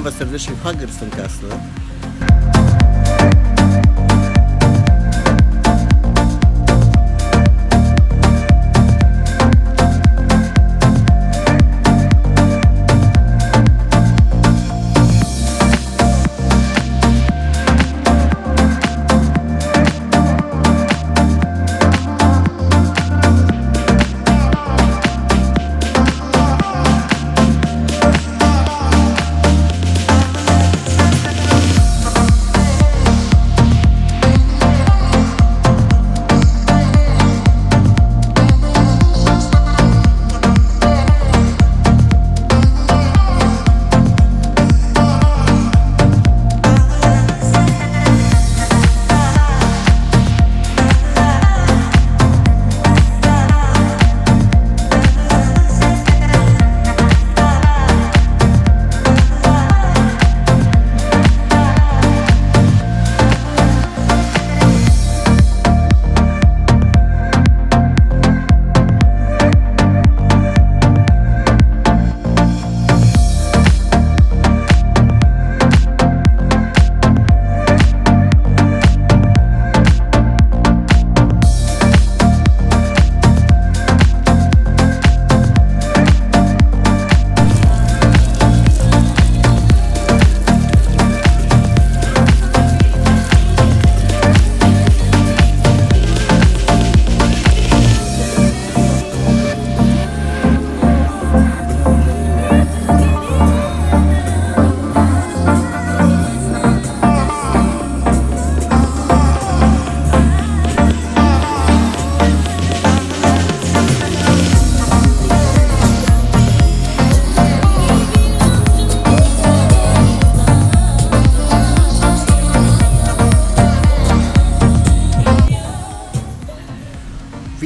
Witam Was serdecznie w Hagerstown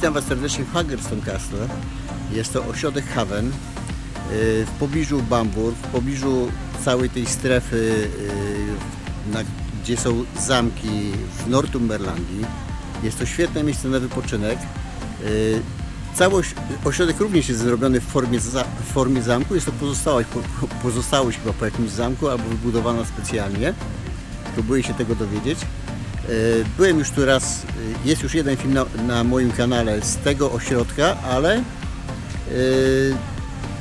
Witam Was serdecznie w Hagerstown Castle. Jest to ośrodek Haven. Yy, W pobliżu Bamburg, w pobliżu całej tej strefy, na, gdzie są zamki w Northumberlandii. Jest to świetne miejsce na wypoczynek. Yy, Cały oś- ośrodek również jest zrobiony w formie, w formie zamku. Jest to pozostałość, po, pozostałość chyba po jakimś zamku albo wybudowana specjalnie. Próbuję się tego dowiedzieć. E, Byłem już tu raz, e, jest już jeden film na, na moim kanale z tego ośrodka, ale e,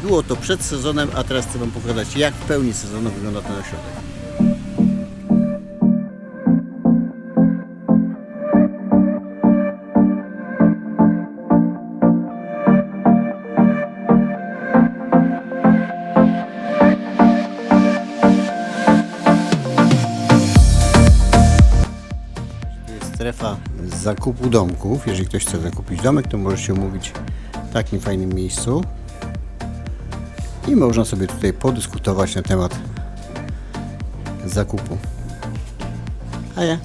było to przed sezonem, a teraz chcę Wam pokazać jak w pełni sezonu wygląda ten ośrodek. Zakupu domków. Jeżeli ktoś chce zakupić domek, to może się umówić w takim fajnym miejscu. I można sobie tutaj podyskutować na temat zakupu. A ja.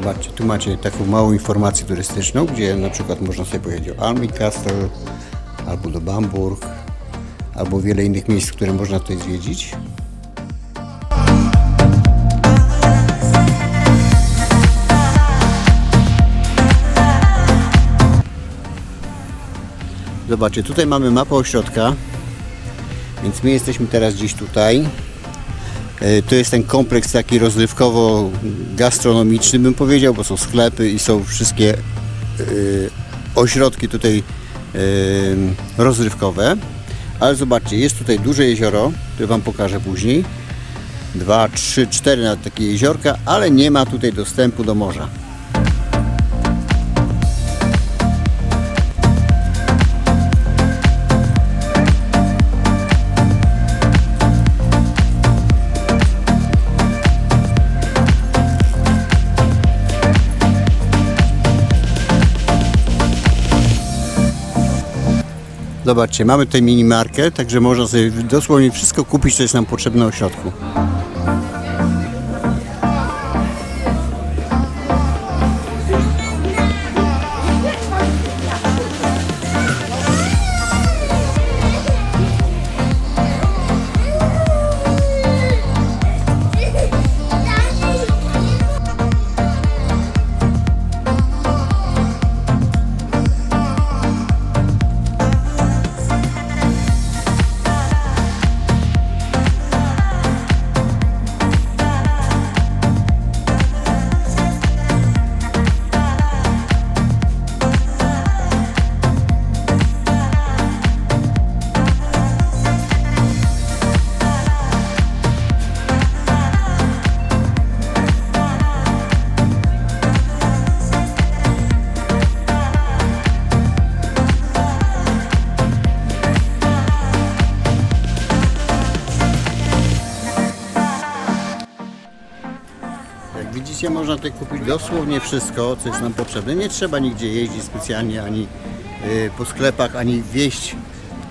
Zobaczcie, tu macie taką małą informację turystyczną, gdzie na przykład można sobie pojechać do Almi Castle, albo do Bamburg, albo wiele innych miejsc, które można tutaj zwiedzić. Zobaczcie, tutaj mamy mapę ośrodka, więc my jesteśmy teraz gdzieś tutaj. E, To jest ten kompleks taki rozrywkowo-gastronomiczny, bym powiedział, bo są sklepy i są wszystkie e, ośrodki tutaj e, rozrywkowe. Ale zobaczcie, jest tutaj duże jezioro, które Wam pokażę później. Dwa, trzy, cztery nawet takie jeziorka, ale nie ma tutaj dostępu do morza. Zobaczcie, mamy tutaj mini market, także można sobie dosłownie wszystko kupić, co jest nam potrzebne w środku. Można tutaj kupić dosłownie wszystko, co jest nam potrzebne. Nie trzeba nigdzie jeździć specjalnie ani y, po sklepach, ani wieść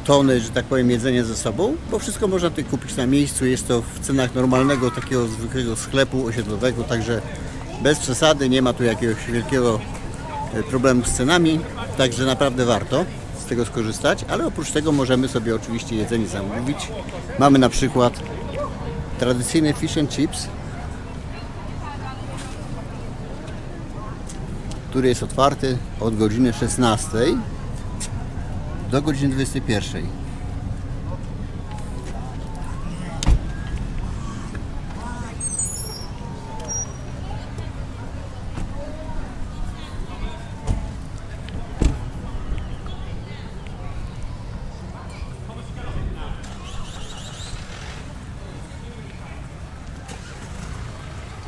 tony, że tak powiem, jedzenia ze sobą, bo wszystko można tutaj kupić na miejscu. Jest to w cenach normalnego, takiego zwykłego sklepu osiedlowego, także bez przesady, nie ma tu jakiegoś wielkiego e, problemu z cenami, także naprawdę warto z tego skorzystać, ale oprócz tego możemy sobie oczywiście jedzenie zamówić. Mamy na przykład tradycyjny fish and chips, który jest otwarty od godziny 16 do godziny 21.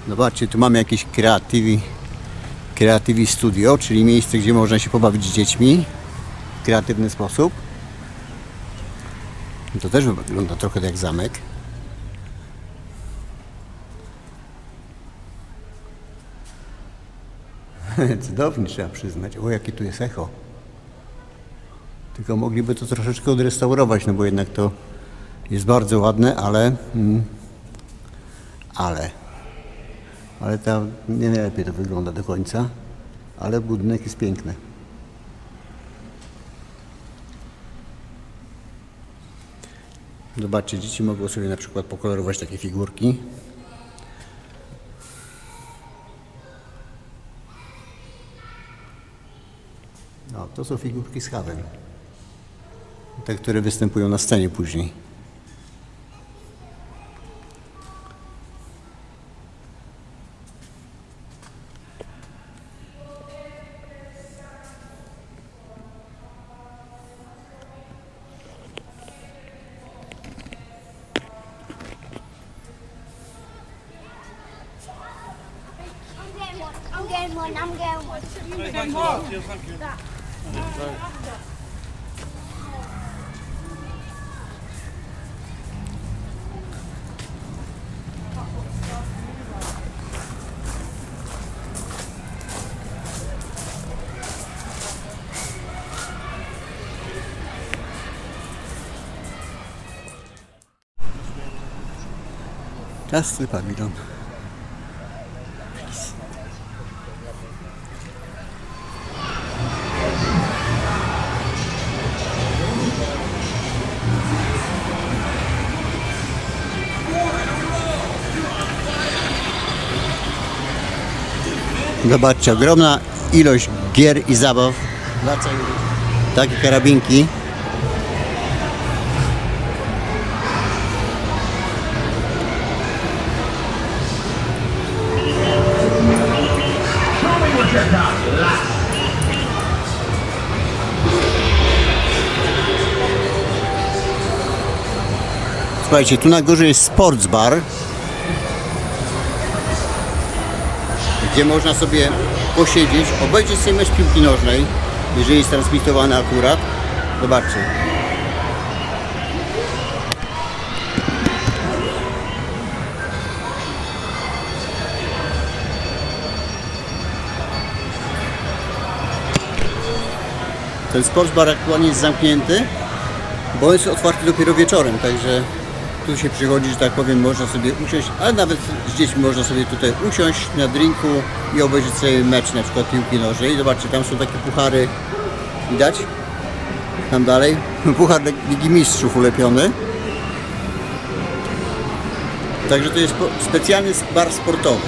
Zobaczcie, tu mamy jakieś Creativi, Creativi Studio, czyli miejsce, gdzie można się pobawić z dziećmi w kreatywny sposób. To też wygląda trochę jak zamek. Cudownie trzeba przyznać. O, jakie tu jest echo. Tylko mogliby to troszeczkę odrestaurować, no bo jednak to jest bardzo ładne, ale... Mm, ale... Ale ta nie najlepiej to wygląda do końca, ale budynek jest piękny. Zobaczcie, dzieci mogą sobie na przykład pokolorować takie figurki. No, to są figurki z Haven. Te, które występują na scenie później. Das ist super wieder. Zobaczcie, ogromna ilość gier i zabaw. Wracają takie karabinki. Słuchajcie, tu na górze jest sports bar, gdzie można sobie posiedzieć, obejrzeć sobie mecz piłki nożnej, jeżeli jest transmitowany akurat. Zobaczcie. Ten sports bar aktualnie jest zamknięty, bo jest otwarty dopiero wieczorem, także tu się przychodzi, że tak powiem, można sobie usiąść, ale nawet z dziećmi można sobie tutaj usiąść na drinku i obejrzeć sobie mecz na przykład piłki nożnej. Zobaczcie, tam są takie puchary, widać? Tam dalej, puchar Ligi Mistrzów ulepiony. Także to jest specjalny bar sportowy.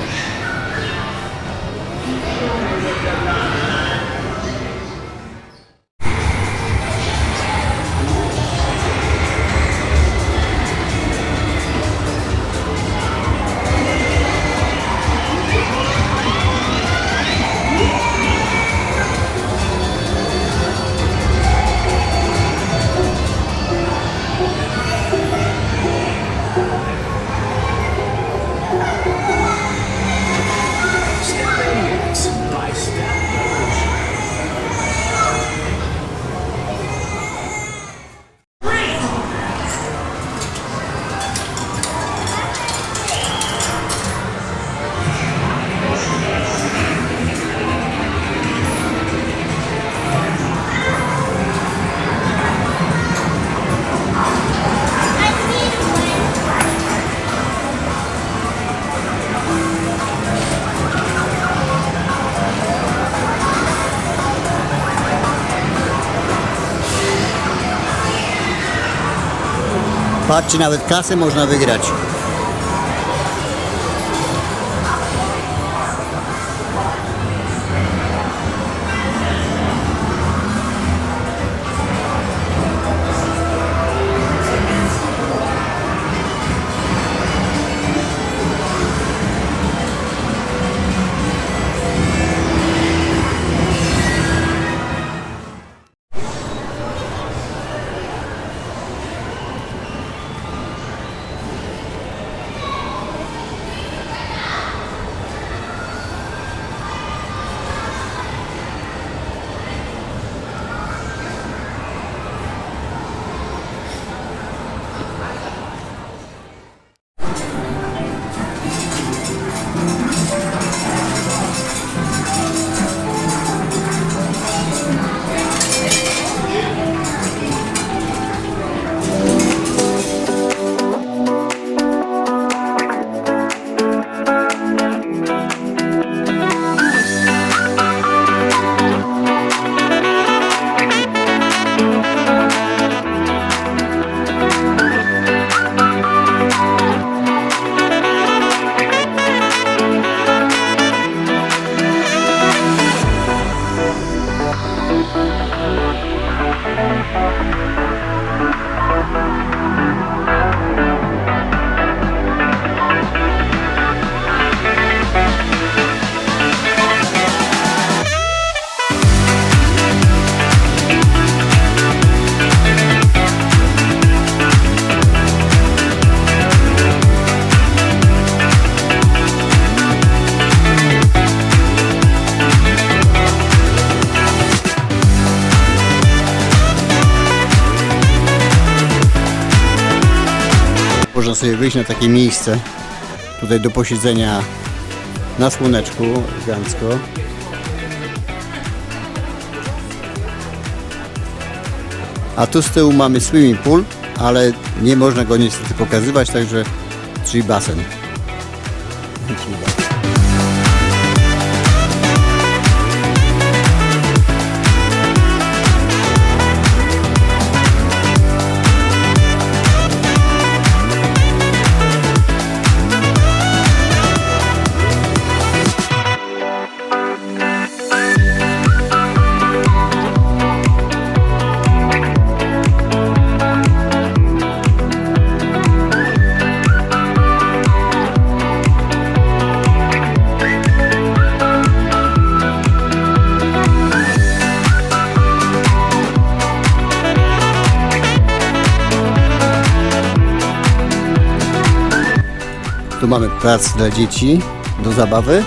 Patrzcie, nawet kasę można wygrać. Można sobie wyjść na takie miejsce, tutaj do posiedzenia na słoneczku, elegancko. A tu z tyłu mamy swimming pool, ale nie można go niestety pokazywać, także czyli basen. Czyli basen. Plac dla dzieci do zabawy.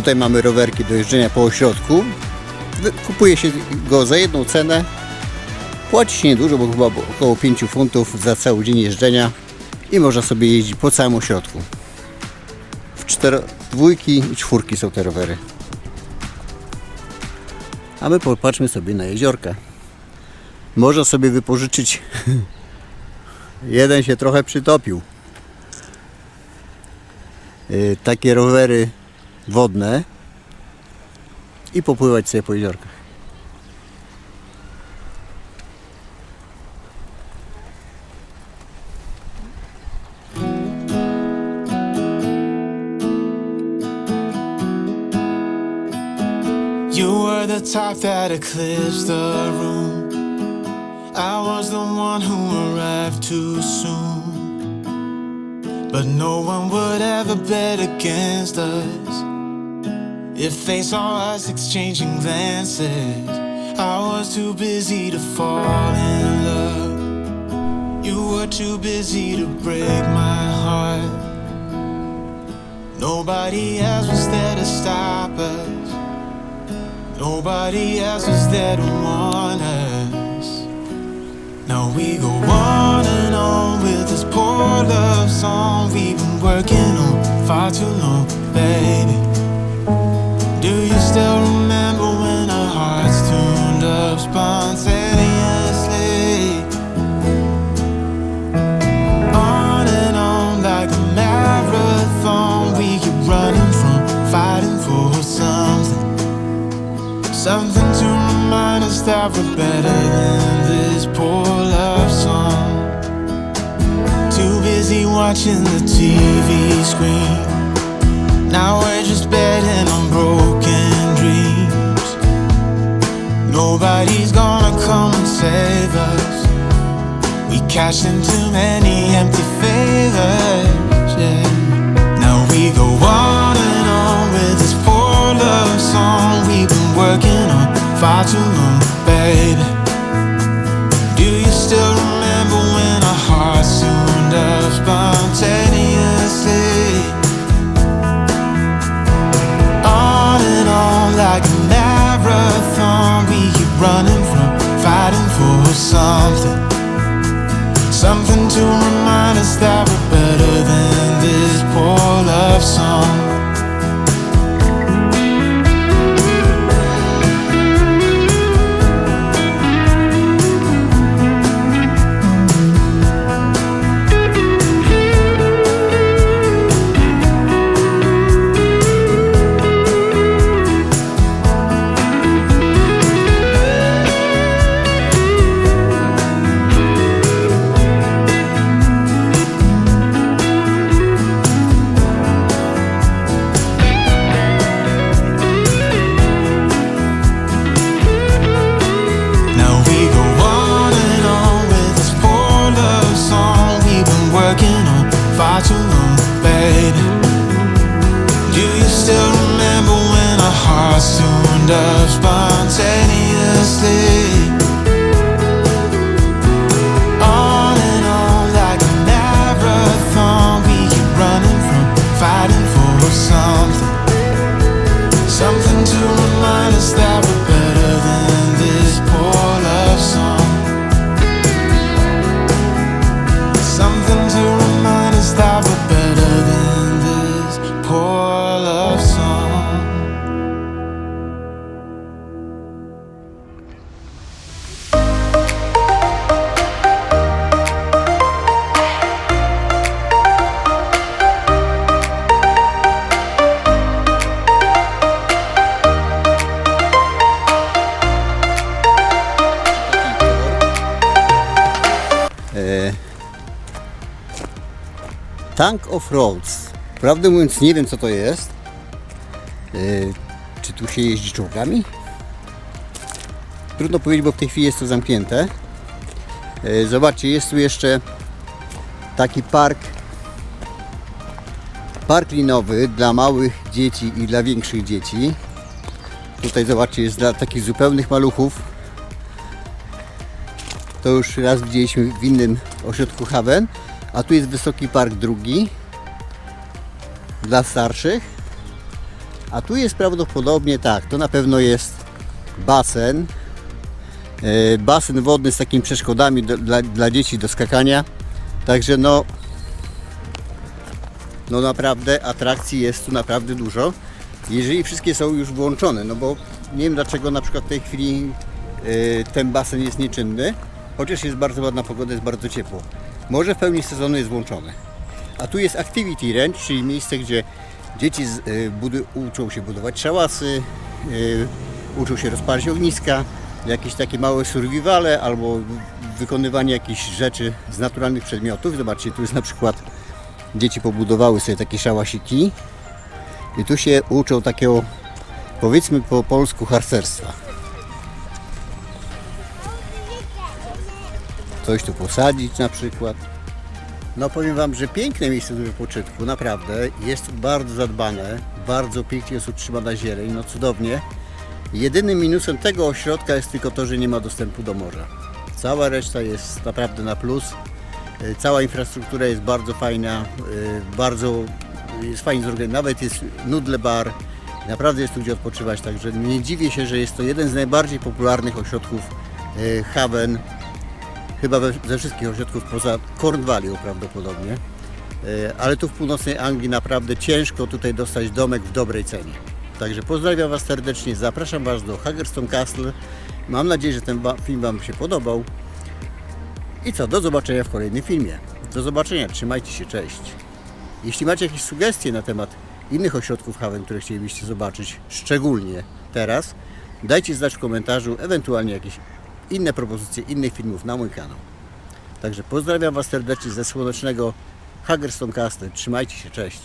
Tutaj mamy rowerki do jeżdżenia po ośrodku. Kupuje się go za jedną cenę. Płaci się niedużo, bo chyba około 5 funtów za cały dzień jeżdżenia i można sobie jeździć po całym ośrodku. W cztero, dwójki i czwórki są te rowery. A my popatrzmy sobie na jeziorka. Można sobie wypożyczyć. Jeden się trochę przytopił. Y, Takie rowery wodne i popływać sobie po jeziorkach. You were the top that eclipsed the room. I was the one who arrived too soon. But no one would ever bet against us. If they saw us exchanging glances, I was too busy to fall in love. You were too busy to break my heart. Nobody else was there to stop us. Nobody else was there to warn us. Now we go on and on with this poor love song we've been working on far too long, baby. Still remember when our hearts tuned up spontaneously? On and on like a marathon, we keep running from fighting for something. Something to remind us that we're better than this poor love song. Too busy watching the TV screen. Now cashed in too many empty favors. Yeah. Now we go on and on with this poor love song we've been working on far too long, baby. Do you still remember when our hearts tuned up spontaneously? On and on like a marathon, we keep running from fighting for something. Something to remind us that we're better than this poor love song. Of Roads. Prawdę mówiąc nie wiem co to jest. E, Czy tu się jeździ czołgami? Trudno powiedzieć, bo w tej chwili jest to zamknięte. E, Zobaczcie, jest tu jeszcze taki park park linowy dla małych dzieci i dla większych dzieci. Tutaj zobaczcie, jest dla takich zupełnych maluchów. To już raz widzieliśmy w innym ośrodku Haven. A tu jest wysoki park drugi dla starszych. A tu jest prawdopodobnie tak, to na pewno jest basen. E, Basen wodny z takimi przeszkodami do, dla, dla dzieci do skakania. Także no, no naprawdę atrakcji jest tu naprawdę dużo. Jeżeli wszystkie są już włączone, no bo nie wiem dlaczego na przykład w tej chwili e, ten basen jest nieczynny, chociaż jest bardzo ładna pogoda, jest bardzo ciepło. Może w pełni sezonu jest włączone. A tu jest Activity Range, czyli miejsce, gdzie dzieci y, uczą się budować szałasy, y, uczą się rozpalać ogniska, jakieś takie małe survivale albo wykonywanie jakichś rzeczy z naturalnych przedmiotów. Zobaczcie, tu jest na przykład dzieci pobudowały sobie takie szałasiki i tu się uczą takiego powiedzmy po polsku harcerstwa. Coś tu posadzić na przykład. No powiem Wam, że piękne miejsce do wypoczynku, naprawdę. Jest bardzo zadbane, bardzo pięknie jest utrzymana zieleń, no cudownie. Jedynym minusem tego ośrodka jest tylko to, że nie ma dostępu do morza. Cała reszta jest naprawdę na plus. Y, Cała infrastruktura jest bardzo fajna, y, bardzo jest fajnie zorganizowana. Nawet jest nudle bar. Naprawdę jest tu gdzie odpoczywać, także nie dziwię się, że jest to jeden z najbardziej popularnych ośrodków y, Haven, chyba we, ze wszystkich ośrodków poza Cornwallią prawdopodobnie. Y, Ale tu w północnej Anglii naprawdę ciężko tutaj dostać domek w dobrej cenie. Także pozdrawiam Was serdecznie, zapraszam Was do Hagerstone Castle. Mam nadzieję, że ten film Wam się podobał. I co, do zobaczenia w kolejnym filmie. Do zobaczenia, trzymajcie się, cześć. Jeśli macie jakieś sugestie na temat innych ośrodków Haven, które chcielibyście zobaczyć, szczególnie teraz, dajcie znać w komentarzu, ewentualnie jakieś inne propozycje innych filmów na mój kanał. Także pozdrawiam Was serdecznie ze słonecznego Hagerstone Castle. Trzymajcie się, cześć.